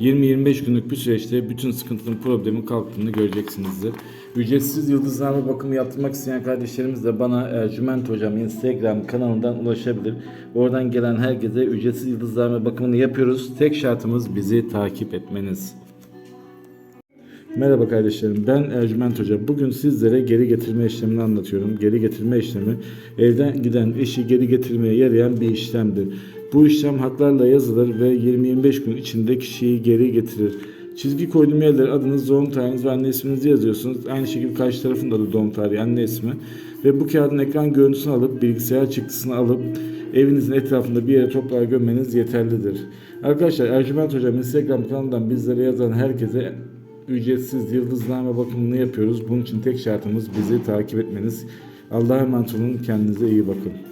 20-25 günlük bir süreçte bütün sıkıntının problemin kalktığını göreceksinizdir. Ücretsiz yıldızname bakımı yaptırmak isteyen kardeşlerimiz de bana Ercüment Hocam Instagram kanalından ulaşabilir. Oradan gelen herkese ücretsiz yıldızname bakımını yapıyoruz. Tek şartımız bizi takip etmeniz. Merhaba kardeşlerim ben Ercüment Hoca. Bugün sizlere geri getirme işlemini anlatıyorum. Geri getirme işlemi evden giden eşi geri getirmeye yarayan bir işlemdir. Bu işlem haklarla yazılır ve 20-25 gün içinde kişiyi geri getirir. Çizgi koyduğum yerlere adınız, doğum tarihiniz ve anne isminizi yazıyorsunuz. Aynı şekilde karşı tarafında da doğum tarihi, anne ismi. Ve bu kağıdın ekran görüntüsünü alıp bilgisayar çıktısını alıp evinizin etrafında bir yere toprağa gömmeniz yeterlidir. Arkadaşlar Ercüment Hocam Instagram kanalından bizlere yazan herkese ücretsiz yıldızname bakımını yapıyoruz. Bunun için tek şartımız bizi takip etmeniz. Allah'a emanet olun. Kendinize iyi bakın.